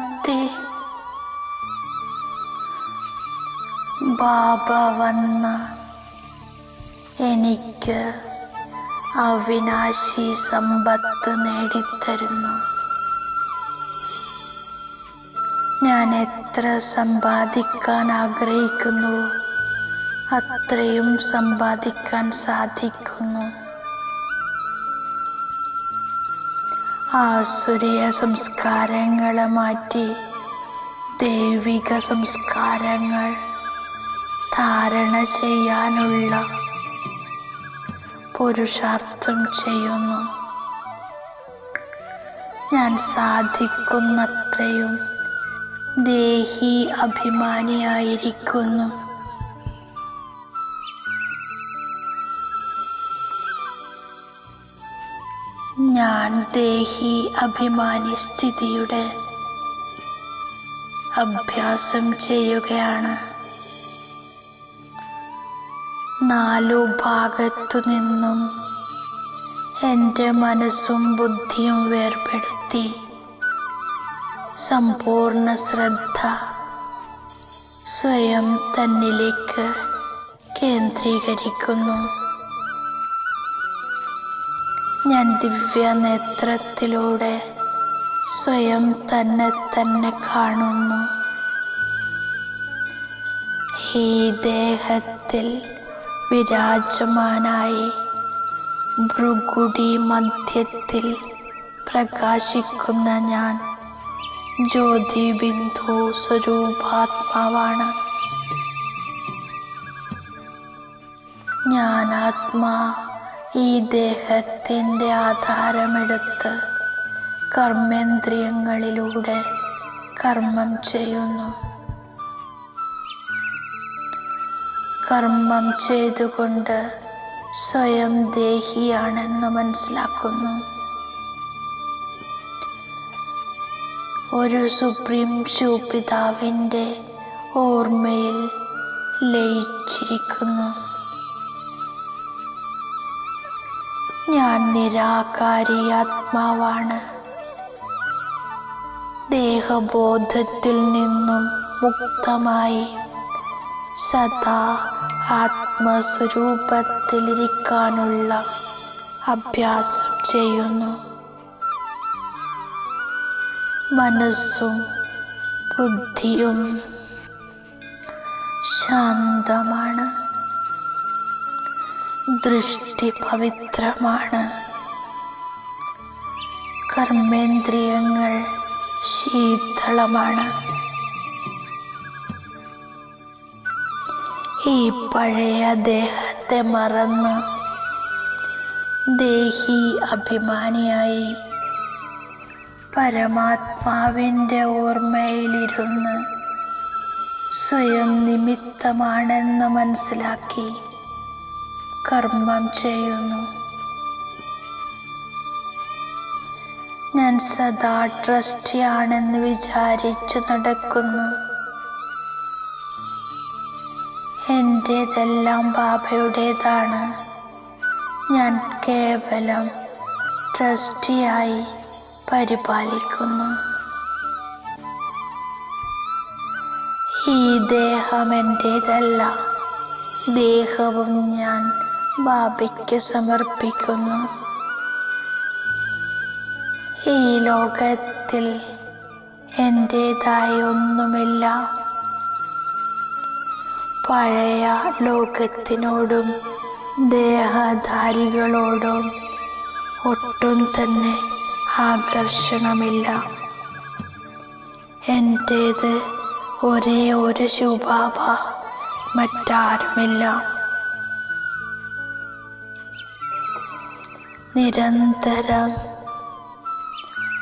ശാന്തി ബാബ വന്ന എനിക്ക് അവിനാശി സമ്പത്ത് നേടിത്തരുന്നു. ഞാൻ എത്ര സമ്പാദിക്കാൻ ആഗ്രഹിക്കുന്നു അത്രയും സമ്പാദിക്കാൻ സാധിക്കുന്നു. ആസുരിയ സംസ്കാരങ്ങളെ മാറ്റി. ദൈവിക സംസ്കാരങ്ങൾ ധാരണ ചെയ്യാനുള്ള പുരുഷാർത്ഥം ചെയ്യുന്നു. ഞാൻ സാധിക്കുന്നത്രയും ദേഹി അഭിമാനിയായിരിക്കുന്നു. ഞാൻ ദേഹി അഭിമാനി സ്ഥിതിയുടെ അഭ്യാസം ചെയ്യുകയാണ്. നാലു ഭാഗത്തു നിന്നും എന്റെ മനസ്സും ബുദ്ധിയും വേർപെടുത്തി സമ്പൂർണ ശ്രദ്ധ സ്വയം തന്നിലേക്ക് കേന്ദ്രീകരിക്കുന്നു. ഞാൻ ദിവ്യ നേത്രത്തിലൂടെ സ്വയം തന്നെ തന്നെ കാണുന്നു. ഈ ദേഹത്തിൽ വിരാജമാനായി ഭൃഗുടി മധ്യത്തിൽ പ്രകാശിക്കുന്ന ഞാൻ ജ്യോതി ബിന്ദു സ്വരൂപാത്മാവാണ്. ഞാനാത്മാ ഈ ദേഹത്തിന്റെ ആധാരമെടുത്ത് കർമ്മേന്ദ്രിയങ്ങളിലൂടെ കർമ്മം ചെയ്യുന്നു. കർമ്മം ചെയ്തുകൊണ്ട് സ്വയം ദേഹിയാണെന്ന് മനസ്സിലാക്കുന്നു. ഒരു സുപ്രീം ശൂപിതാവിന്റെ ഓർമ്മയിൽ ലയിച്ചിരിക്കുന്നു. ഞാൻ നിരാകാരി ആത്മാവാണ്. ദേഹബോധത്തിൽ നിന്നും മുക്തമായി സദാ ആത്മസ്വരൂപത്തിലിരിക്കാനുള്ള അഭ്യാസം ചെയ്യുന്നു. മനസ്സും ബുദ്ധിയും ശാന്തമാണ്. ദൃഷ്ടി പവിത്രമാണ് കർമ്മേന്ദ്രിയങ്ങൾ ശീതളമാണ്. ഈ പഴയ ദേഹത്തെ മറന്ന് ദേഹി അഭിമാനിയായി പരമാത്മാവിന്റെ ഓർമ്മയിലിരുന്ന് സ്വയം നിമിത്തമാണെന്ന് മനസ്സിലാക്കി. കർമ്മം ചെയ്യുന്നു. ഞാൻ സദാ ട്രസ്റ്റിയാണെന്ന് വിചാരിച്ചു നടക്കുന്നു. എന്റേതെല്ലാം ബാബയുടേതാണ് ഞാൻ കേവലം ട്രസ്റ്റിയായി പരിപാലിക്കുന്നു. ഈ ദേഹം എന്റേതല്ല ദേഹവും ഞാൻ ബാബയ്ക്ക് സമർപ്പിക്കുന്നു. ഈ ലോകത്തിൽ എന്റേതായ ഒന്നുമില്ല. പഴയ ലോകത്തിനോടും ദേഹധാരികളോടും ഒട്ടും തന്നെ ആകർഷണമില്ല. എന്റേത് ഒരേ ഒരു ശുഭാവ മറ്റാരുമില്ല. നിരന്തരം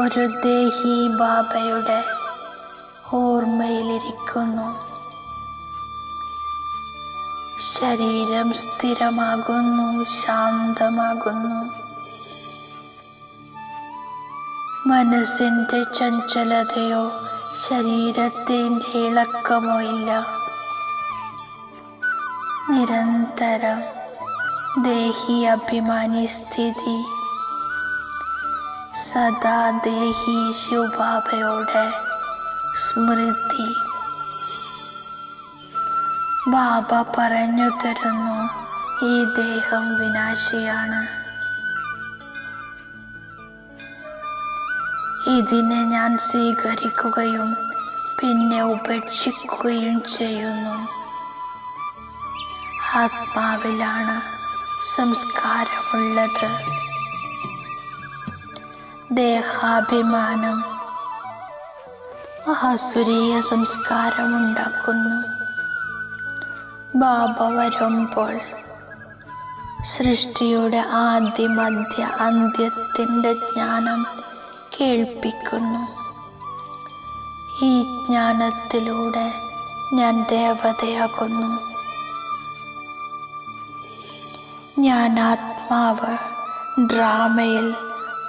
ഒരു ദേഹി ബാബയുടെ ഓർമ്മയിലിരിക്കുന്നു. ശരീരം സ്ഥിരമാകുന്നു ശാന്തമാകുന്നു. മനസ്സിന്റെ ചഞ്ചലതയോ ശരീരത്തിന്റെ ഇളക്കമോ ഇല്ല. നിരന്തരം ദേഹി അഭിമാനി സ്ഥിതി. സദാ ദേഹി ശിവബാബയുടെ സ്മൃതി. ബാബ പറഞ്ഞു തരുന്നു ഈ ദേഹം വിനാശിയാണ്. ഇതിനെ ഞാൻ സ്വീകരിക്കുകയും പിന്നെ ഉപേക്ഷിക്കുകയും ചെയ്യുന്നു. ആത്മാവിലാണ് സംസ്കാരമുള്ളത്. ദേഹാഭിമാനം. ആസുരീയ സംസ്കാരമുണ്ടാക്കുന്നു. ബാബ വരുമ്പോൾ സൃഷ്ടിയുടെ ആദ്യ മധ്യ അന്ത്യത്തിന്റെ ജ്ഞാനം കേൾപ്പിക്കുന്നു. ഈ ജ്ഞാനത്തിലൂടെ ഞാൻ ദേവതയാകുന്നു. ഞാൻ ആത്മാവ് ഡ്രാമയിൽ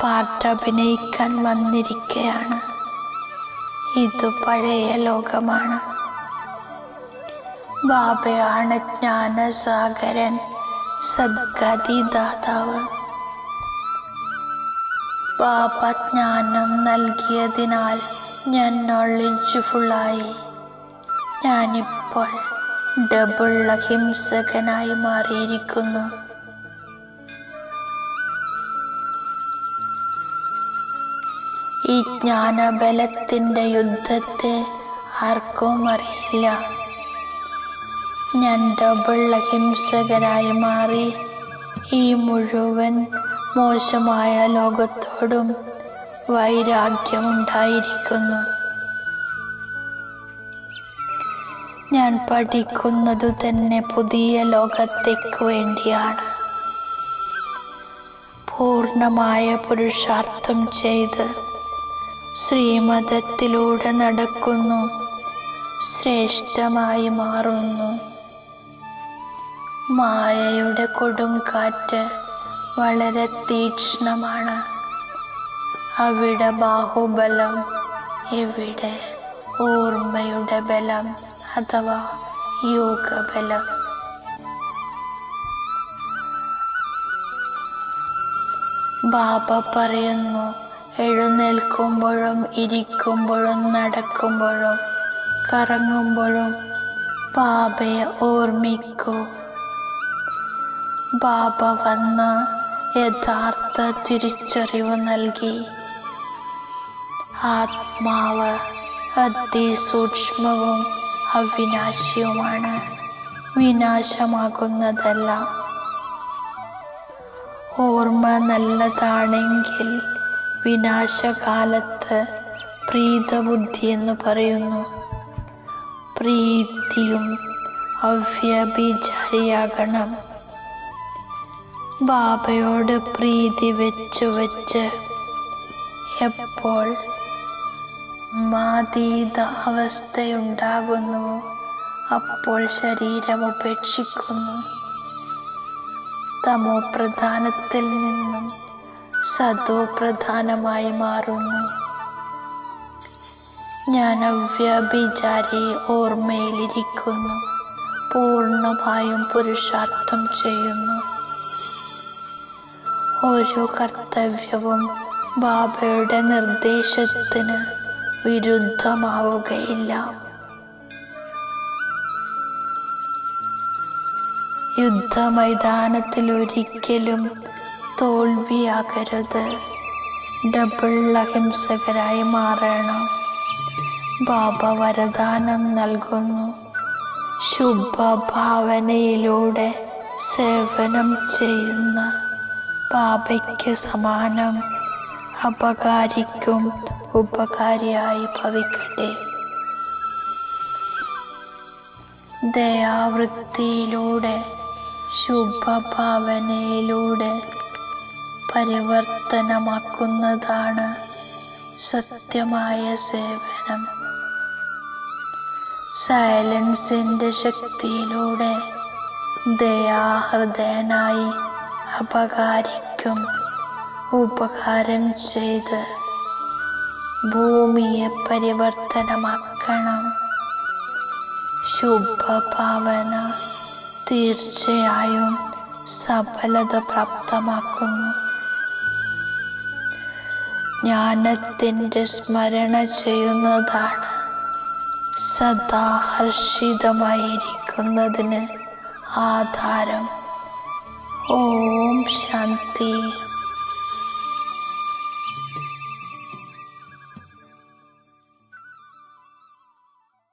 പാട്ട് അഭിനയിക്കാൻ വന്നിരിക്കുകയാണ് ഇത് പഴയ ലോകമാണ്. ബാബയാണ് ജ്ഞാനസാഗരൻ സദ്ഗതി ദാതാവ് ബാബ ജ്ഞാനം നൽകിയതിനാൽ ഞാൻ നോളജ്ഫുള്ളായി ഞാനിപ്പോൾ ഡബിൾ അഹിംസകനായി മാറിയിരിക്കുന്നു. ഈ ജ്ഞാനബലത്തിന്റെ യുദ്ധത്തെ ആർക്കും അറിയില്ല. ഞാൻ ഡബിൾ അഹിംസകരായി മാറി. ഈ മുഴുവൻ മോശമായ ലോകത്തോടും വൈരാഗ്യമുണ്ടായിരിക്കുന്നു. ഞാൻ പഠിക്കുന്നതു തന്നെ പുതിയ ലോകത്തേക്ക് വേണ്ടിയാണ്. പൂർണമായ പുരുഷാർത്ഥം ചെയ്ത് ശ്രീമതത്തിലൂടെ നടക്കുന്നു. ശ്രേഷ്ഠമായി മാറുന്നു. മായയുടെ കൊടുങ്കാറ്റ് വളരെ തീക്ഷ്ണമാണ്. അവിടെ ബാഹുബലം ഇവിടെ ഓർമ്മയുടെ ബലം അഥവാ യോഗബലം? ബാബ പറയുന്നു എഴുന്നേൽക്കുമ്പോഴും ഇരിക്കുമ്പോഴും നടക്കുമ്പോഴും കറങ്ങുമ്പോഴും ബാബയെ ഓർമ്മിക്കൂ. ബാബ വന്ന് യഥാർത്ഥ തിരിച്ചറിവ് നൽകി. ആത്മാവ് അതിസൂക്ഷ്മവും അവിനാശിയുമാണ്. വിനാശമാകുന്നതല്ല. ഓർമ്മ നല്ലതാണെങ്കിൽ വിനാശകാലത്ത് പ്രീതബുദ്ധി എന്ന് പറയുന്നു. പ്രീതിയും അവ്യഭിചാരിയാകണം. ബാബയോട് പ്രീതി വെച്ചു വെച്ച് എപ്പോൾ മാതീത അവസ്ഥയുണ്ടാകുന്നു അപ്പോൾ ശരീരം ഉപേക്ഷിക്കുന്നു. തമോ പ്രധാനത്തിൽ നിന്നും സതോ പ്രധാനമായി മാറുന്നു. ഞാൻ അവ്യഭിചാരി ഓർമ്മയിലിരിക്കുന്നു. പൂർണമായും പുരുഷാർത്ഥം ചെയ്യുന്നു. ഓരോ കർത്തവ്യവും ബാബയുടെ നിർദ്ദേശത്തിന് വിരുദ്ധമാവുകയില്ല. യുദ്ധമൈതാനത്തിൽ ഒരിക്കലും തോൽവിയാകരുത്. ഡബിൾ അഹിംസകരായി മാറണം. ബാബ വരദാനം നൽകുന്നു. ശുഭഭാവനയിലൂടെ സേവനം ചെയ്യുന്ന ബാബയ്ക്ക് സമാനം. അപകാരിക്കും ഉപകാരിയായി ഭവിക്കട്ടെ. ദയാവൃത്തിയിലൂടെ ശുഭഭാവനയിലൂടെ പരിവർത്തനമാക്കുന്നതാണ് സത്യമായ സേവനം. സൈലൻസിന്റെ ശക്തിയിലൂടെ ദയാഹൃദയനായി അപകാരിക്കും ഉപകാരം ചെയ്ത് ഭൂമിയെ പരിവർത്തനമാക്കണം. ശുഭഭാവന തീർച്ചയായും സഫലത പ്രാപ്തമാക്കുന്നു. ജ്ഞാനത്തിന്റെ സ്മരണ ചെയ്യുന്നതാണ്. സദാ ഹർഷിതമായിരിക്കുന്നതിന് ആധാരം. ഓം ശാന്തി.